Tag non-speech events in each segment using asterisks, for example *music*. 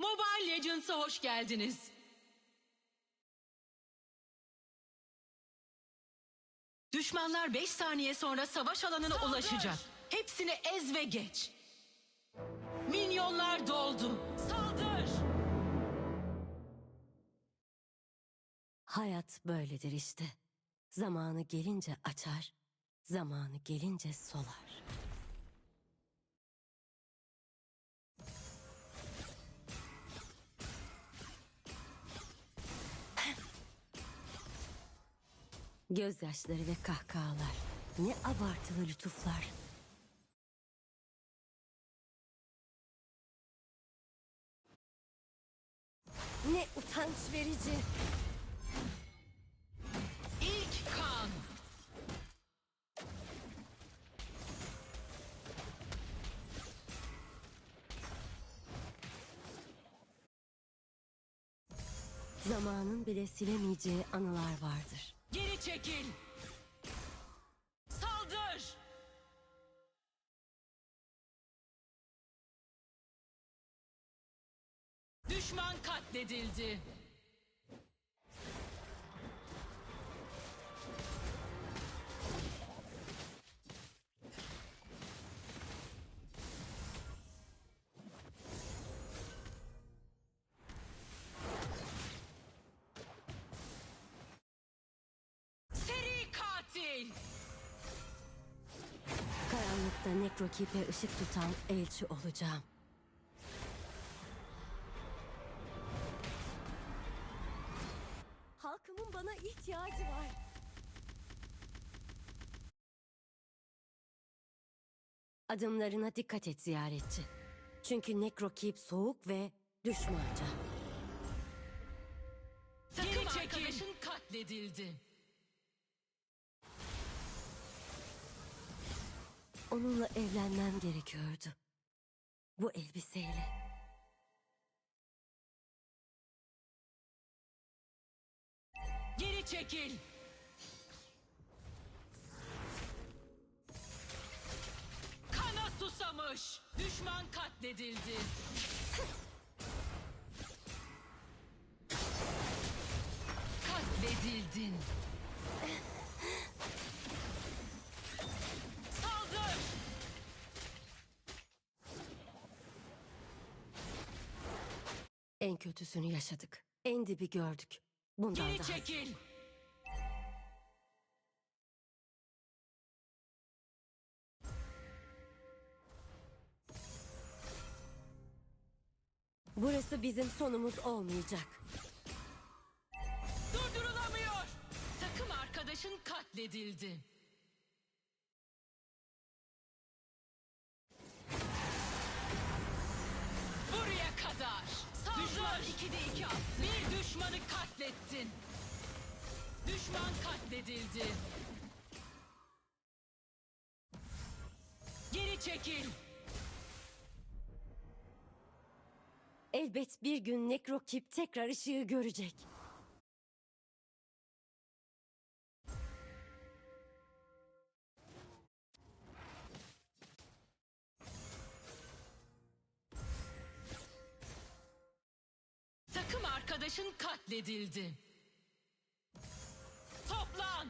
Mobile Legends'a hoş geldiniz. Düşmanlar 5 saniye sonra savaş alanına Saldır! ulaşacak. Hepsini ez ve geç. Minyonlar doldu. Saldır! Hayat böyledir işte. Zamanı gelince açar, zamanı gelince solar. Gözyaşları ve kahkahalar. Ne abartılı lütuflar. Ne utanç verici. Silemeyeceği anılar vardır. Geri çekil. Saldır! Düşman katledildi. Nekrokipe ışık tutan elçi olacağım. Halkımın bana ihtiyacı var. Adımlarına dikkat et ziyaretçi. Çünkü nekrokip soğuk ve düşmanca. Takım arkadaşın katledildi. Onunla evlenmem gerekiyordu. Bu elbiseyle. Geri çekil. Kana susamış. Düşman katledildi. Katledildin. En kötüsünü yaşadık. En dibi gördük. Bundan Geri daha çekil. Burası bizim sonumuz olmayacak. Durdurulamıyor. Takım arkadaşın katledildi. 2'de 2 attı. Bir düşmanı katlettin. Düşman katledildi. Geri çekil. Elbet bir gün nekrokip tekrar ışığı görecek. Arkadaşın katledildi. Toplan.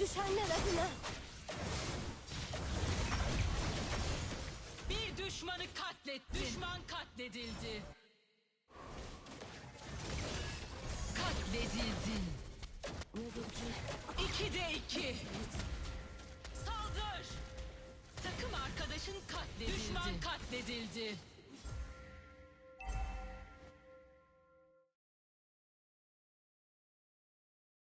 Düşenler adına. Bir düşmanı katlettin. Düşman katledildi. Katledildin. Nedir ki? İkide iki. Saldır. Arkadaşın katledildi. Düşman katledildi.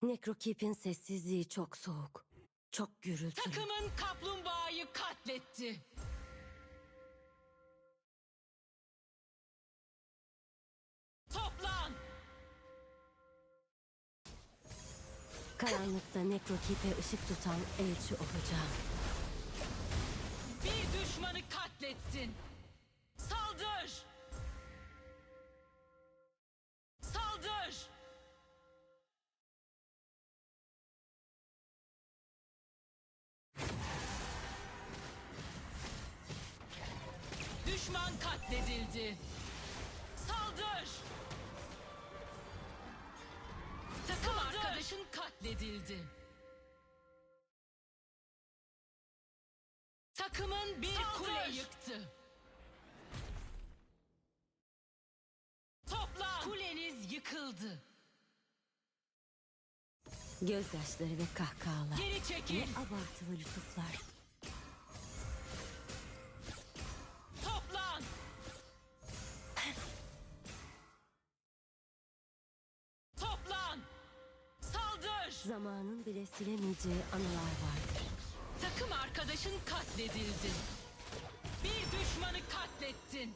Nekrokip'in sessizliği çok soğuk. Çok gürültülü. Takımın kaplumbağayı katletti. Toplan. Karanlıkta nekrokip'e ışık tutan elçi olacağım. Düşmanı katlettin. Saldır! Saldır! Düşman katledildi. Saldır! Takım Saldır. arkadaşın katledildi. Yıkıldı. Gözyaşları ve kahkahalar. Geri Ne çekil. abartılı lütuflar. Toplan! Toplan! Saldır! Zamanın bile silemeyeceği anılar vardır. Takım arkadaşın katledildi. Bir düşmanı katlettin.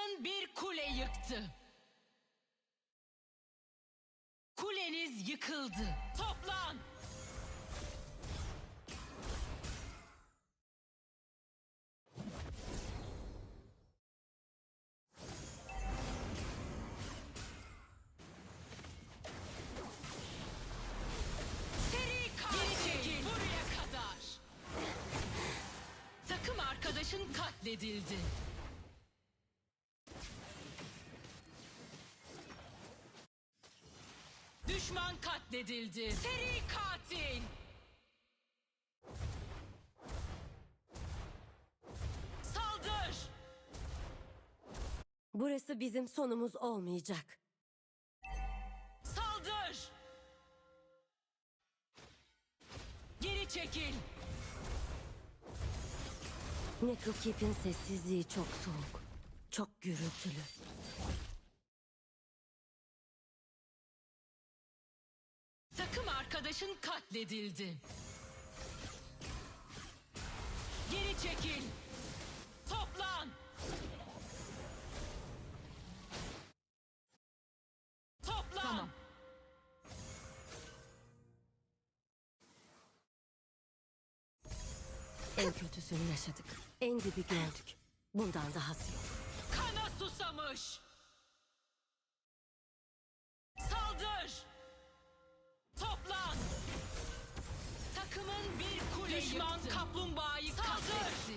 Takımın bir kule yıktı. Kuleniz yıkıldı. Toplan! Seri katil! Buraya kadar! Takım arkadaşın katledildi. Katledildi. Seri katil! Saldır! Burası bizim sonumuz olmayacak. Saldır! Geri çekil! Necrokeep'in sessizliği çok soğuk. Çok gürültülü. Arkadaşın katledildi. Geri çekil! Toplan! Toplan! En kötüsünü yaşadık. En dibi gördük. Bundan dahası yok. Kana susamış! Düşman yıktı. kaplumbağayı katletti.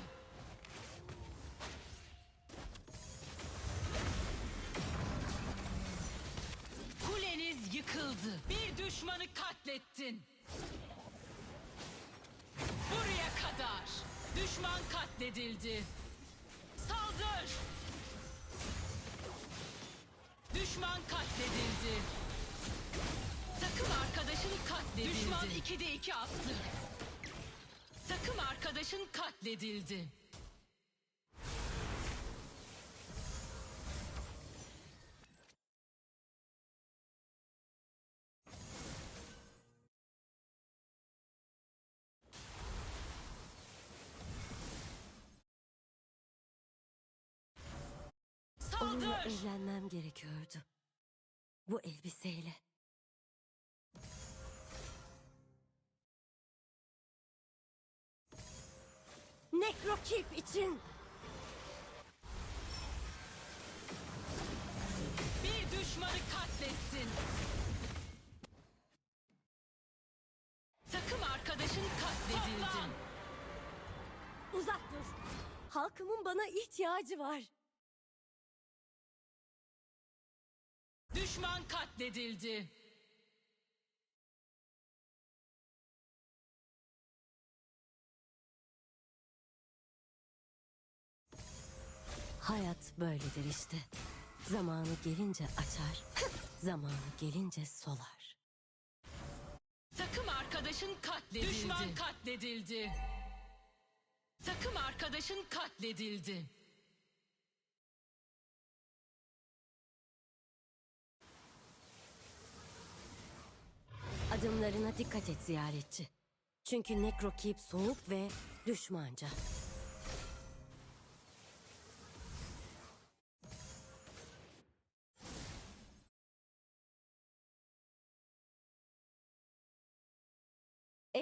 Kuleniz yıkıldı. Bir düşmanı katlettin. Buraya kadar. Düşman katledildi. Saldır! Düşman katledildi. Takım arkadaşın katledildi. Düşman 2'de 2 attı. Takım arkadaşın katledildi. Onunla evlenmem gerekiyordu. Bu elbiseyle. Necrokeep için. Bir düşmanı katlettin. Takım arkadaşın katledildi. Uzak dur. Halkımın bana ihtiyacı var. Düşman katledildi. Hayat böyledir işte. Zamanı gelince açar, *laughs* zamanı gelince solar. Takım arkadaşın katledildi. Düşman katledildi. Takım arkadaşın katledildi. Adımlarına dikkat et ziyaretçi. Çünkü Necrokeep soğuk ve düşmanca.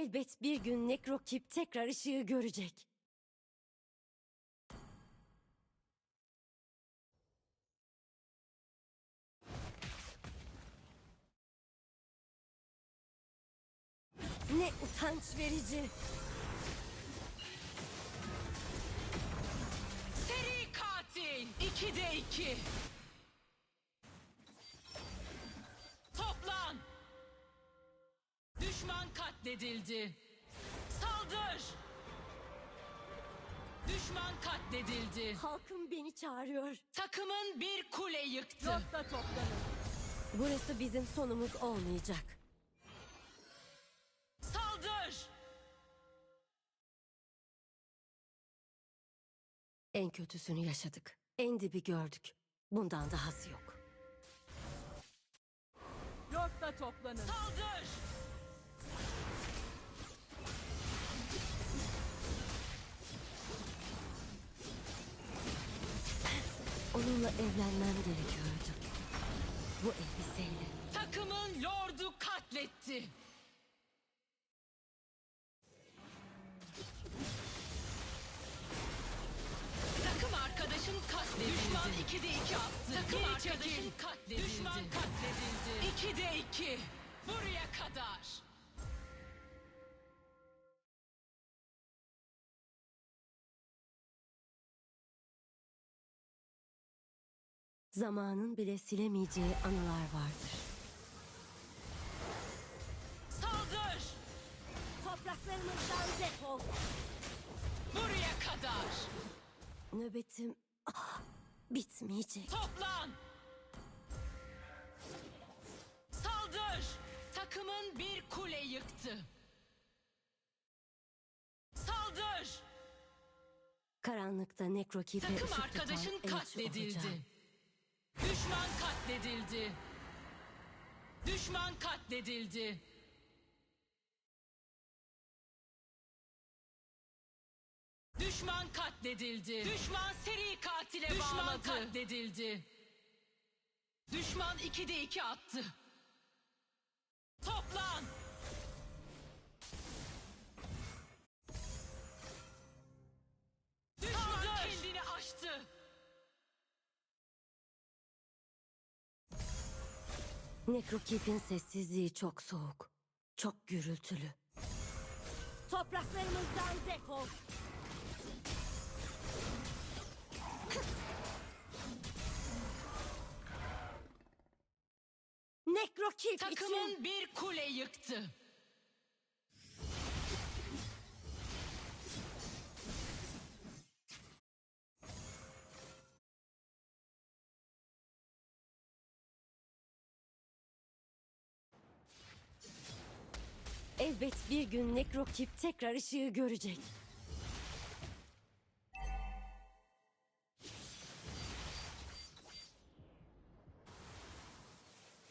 Elbet bir gün Nekrokip tekrar ışığı görecek. Ne utanç verici. Seri katil 2'de 2. Düşman katledildi. Saldır. Düşman katledildi. Halkım beni çağırıyor. Takımın bir kule yıktı. Nokta toplanın. Burası bizim sonumuz olmayacak. Saldır. En kötüsünü yaşadık. En dibi gördük. Bundan dahası yok. Nokta toplanın. Saldır. Onunla evlenmem gerekiyordu. Bu elbiseyle. Takımın lordu katletti. Takım arkadaşın katledildi. Düşman 2'de 2 attı. Takım arkadaşın katledildi. Düşman katledildi. 2'de 2. Buraya kadar. Zamanın bile silemeyeceği anılar vardır. Saldır. Topraklarımızdan defol. Buraya kadar. Nöbetim ah, bitmeyecek. Toplan. Saldır. Takımın bir kule yıktı. Saldır. Karanlıkta nekrokipe Takım ışık arkadaşın tutan elçi katledildi. olacağım. Düşman katledildi. Düşman katledildi. Düşman katledildi. Düşman seri katile Düşman bağladı. Düşman katledildi. Düşman 2'de 2 attı. Toplan. Nekrokip'in sessizliği çok soğuk. Çok gürültülü. Topraklarımızdan defol. Nekrokip için Takımın bir kule yıktı. Elbet bir gün Nekrokip tekrar ışığı görecek.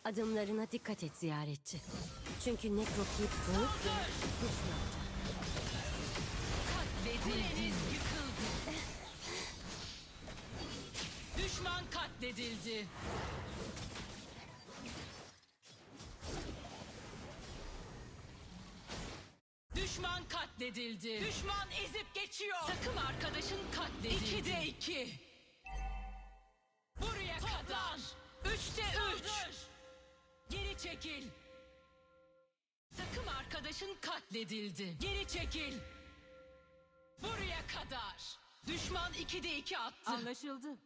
Adımlarına dikkat et ziyaretçi. Çünkü Nekrokip soğuk ve düşmanca. Katledildi. yıkıldı. Düşman katledildi. Katledildi. Düşman ezip geçiyor. Takım arkadaşın katledildi. 2'de 2. Buraya kadar. 3'te 3. Geri çekil. Takım arkadaşın katledildi. Geri çekil. Buraya kadar. Düşman 2'de 2 attı. Anlaşıldı.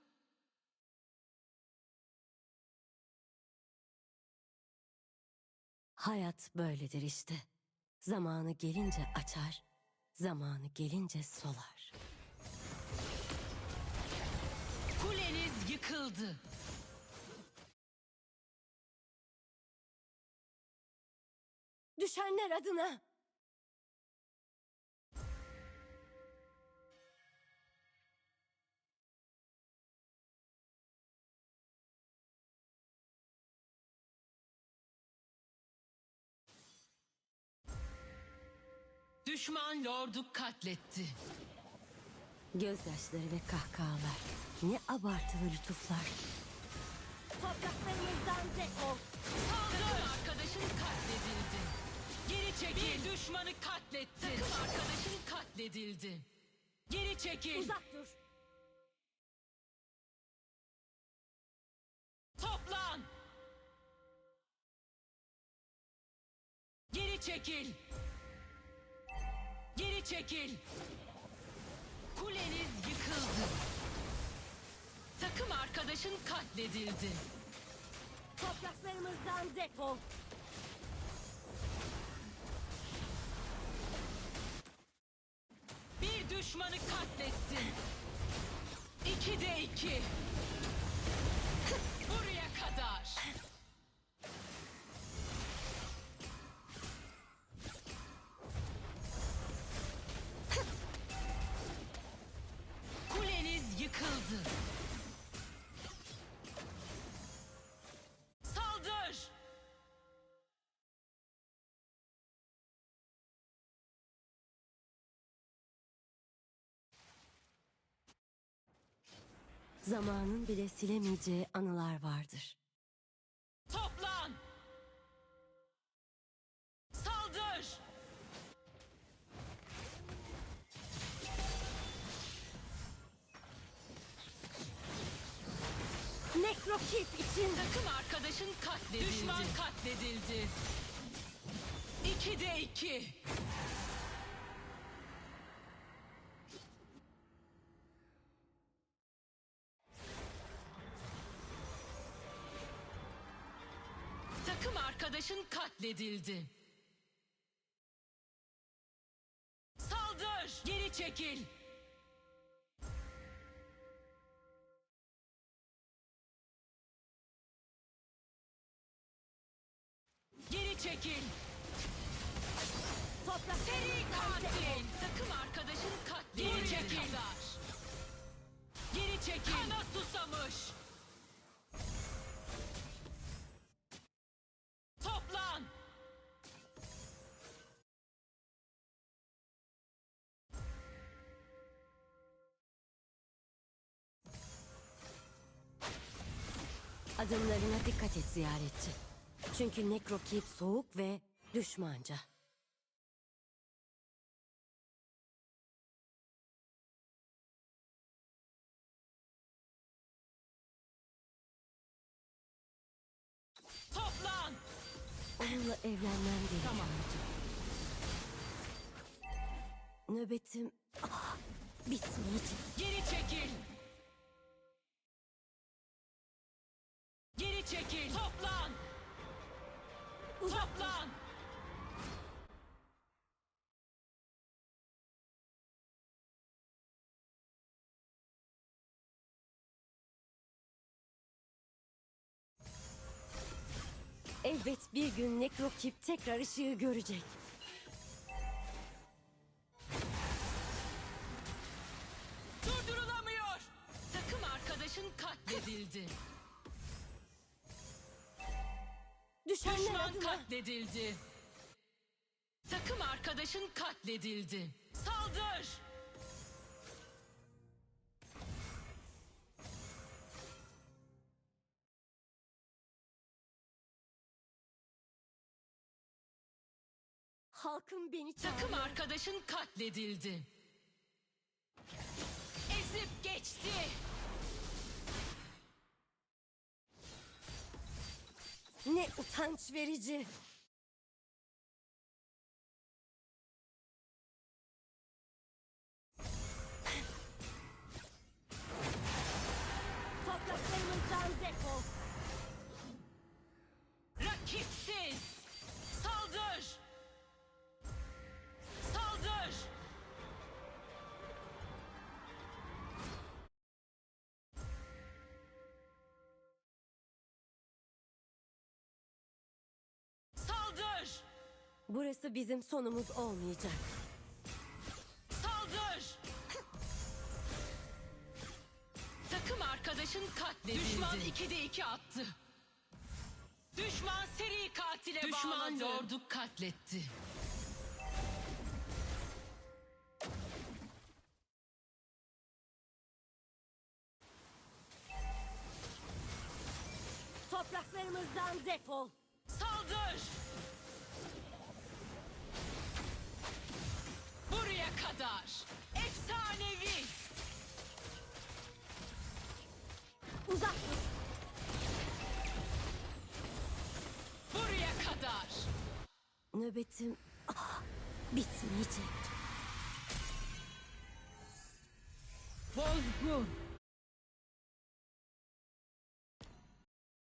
Hayat böyledir işte. Zamanı gelince açar, zamanı gelince solar. Kuleniz yıkıldı. Düşenler adına. Düşman lordu katletti. Gözyaşları ve kahkahalar. Ne abartılı lütuflar. Topraklarımızdan defol. Takım arkadaşın katledildi. Geri çekil. Bir düşmanı katlettin. Takım arkadaşın katledildi. Geri çekil. Uzak dur. Toplan. Geri çekil. Geri çekil. Kuleniz yıkıldı. Takım arkadaşın katledildi. Topraklarımızdan defol. Bir düşmanı katlettin. İki de iki. Buraya Zamanın bile silemeyeceği anılar vardır. Toplan! Saldır! Nekrokip için Takım arkadaşın katledildi. Düşman katledildi. İki de iki. Arkadaşın katledildi. Saldır! Geri çekil! Geri çekil! toprak Seri katil! Takım arkadaşın katledildi. Geri çekil! Geri çekil! Kana susamış! Adımlarına dikkat et ziyaretçi. Çünkü Nekrokip soğuk ve düşmanca. Toplan! Onunla evlenmem gerekiyordu. Tamam. Nöbetim ah, bitmeyecek. Geri Geri çekil! Toplan! Toplan! Elbet bir gün Nekrokip tekrar ışığı görecek. Durdurulamıyor! Takım arkadaşın katledildi. Düşenler Düşman adına katledildi. Takım arkadaşın katledildi. Saldır! halkım beni Takım çağırıyor. arkadaşın katledildi. Ezip geçti. Ne utanç verici. Topraklarımızdan defol. Burası bizim sonumuz olmayacak. Saldır. Takım arkadaşın katledildi. Düşman 2'de 2 attı. Düşman seri katile Düşman bağladı. lordu katletti. Topraklarımızdan defol. Saldır. Kadar. Efsanevi. Uzak dur. Buraya kadar. Nöbetim ah, bitmeyecek. Bozgun.